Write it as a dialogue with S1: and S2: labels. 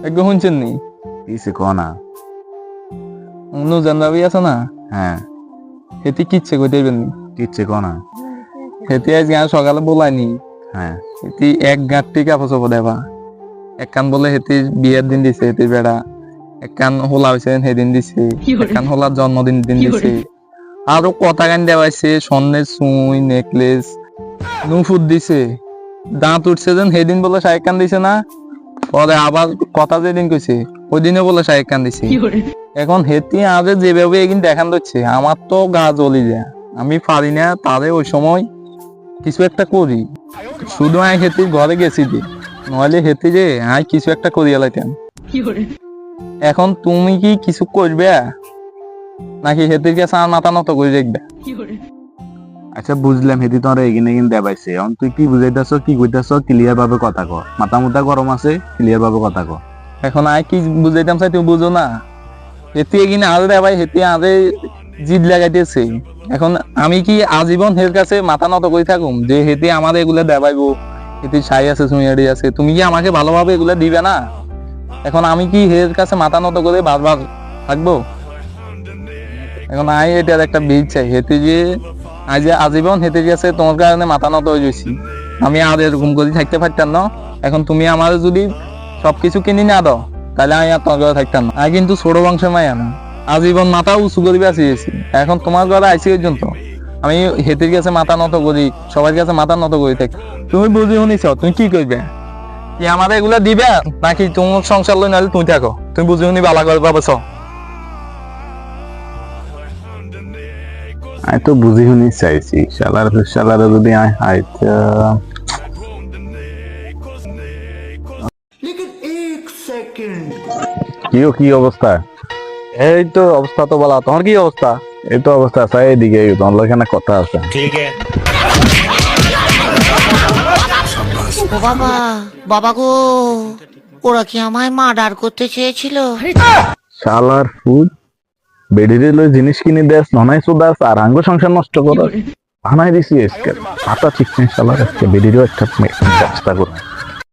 S1: একদম শুনছেন নি?
S2: কিসে ক না।
S1: নুজান ভাবি আছে না?
S2: হ্যাঁ।
S1: হেতি কিচ্ছে কই দেবেন নি।
S2: কিচ্ছে ক না।
S1: হেতি আজকে আর সকালে বলায়নি
S2: হ্যাঁ।
S1: হেতি এক গাঁটটি কাপড় চোপড় দেবা। এক কান বলে হেতি বিয়ের দিন দিছে হেতির বেড়া। এক কান হোলা হয়েছে সেদিন দিছে। এক কান হোলার জন্মদিন দিন দিছে। আরও কথা গান দেওয়াইছে স্বর্ণের সুই নেকলেস। নুফুট দিছে। দাঁত উঠছে যেন সেদিন বলে শাহেক কান দিছে না? পরে আবার কথা যেদিন কইছে ওই দিনে বলে শাহেক কান দিছে। এখন হেতি আগে যেভাবে এগিন দেখান দিচ্ছে আমার তো গা জ্বলি যায়। আমি পারি না তারে ওই সময় কিছু একটা করি। শুধু আমি হেতির ঘরে গেছি দি নইলে হেতি যে আমি কিছু একটা করিয়া লাইতাম এখন তুমি কি কিছু করবে নাকি হেতির কাছে আর মাথা নত করে দেখবে
S2: আচ্ছা বুঝলাম হেদি তোর এগিন এগিন দেবাইছে। এখন তুই কি বুঝাইতেছ কি কইতাছ ক্লিয়ার ভাবে কথা ক। মাথা মুথা গরম আছে ক্লিয়ার ভাবে কথা ক।
S1: এখন আই কি বুঝাইতাম চাই তুমি বুঝো না? হেতি এগিনে আজ ভাই হেতি আজে জিদ লাগাইতেছে। এখন আমি কি আজীবন হের কাছে মাথা নত করে থাকুম যে হেতি আমাদের এগুলা দেবাইবো, হেতি ছাই আছে সুমিয়ারি আছে। তুমি কি আমাকে ভালোভাবে এগুলা দিবে না? এখন আমি কি হের কাছে মাথা নত করে বারবার থাকব? এখন আই এটার একটা বীজ চাই, হেতি যে আজ আজীবন হেতে গেছে, তোমার কারণে মাথা নত হয়ে গেছি। আমি আর এরকম করে থাকতে পারতাম না। এখন তুমি আমার যদি সবকিছু কিনে না দাও, তাহলে আমি আর তোমার থাকতাম না। আমি কিন্তু ছোট বংশের মাইয়া না। আজীবন মাথা উঁচু করে বাঁচিয়েছি এখন তোমার ঘরে আইসি পর্যন্ত, আমি হেতির কাছে মাথা নত করি, সবার কাছে মাথা নত করে থাকি। তুমি বুঝি শুনিছ, তুমি কি করবে? কি আমাদের এগুলা দিবে? নাকি তোমার সংসার লই নাহলে তুমি থাকো। তুমি বুঝি শুনি বালা করে পাবছ
S2: আমি তো বুঝি শুনি চাইছি। শালার শালারে যদি আয় হাইতে কিও কি অবস্থা?
S1: এই তো অবস্থা তো বলা তোমার কি অবস্থা?
S2: এই তো অবস্থা চাই এদিকে তোমার লোক এখানে কথা আছে।
S3: ঠিক
S4: ও বাবা বাবা গো ওরা কি আমায় মার্ডার করতে চেয়েছিল?
S2: শালার ফুড বেডিরে লই জিনিস কিনে দেস ননাই সুদাস আর আঙ্গ সংসার নষ্ট করো। বানাই দিছি আজকে। মাথা ঠিক নেই সালার আজকে বেডিরও একটা ব্যবস্থা করো।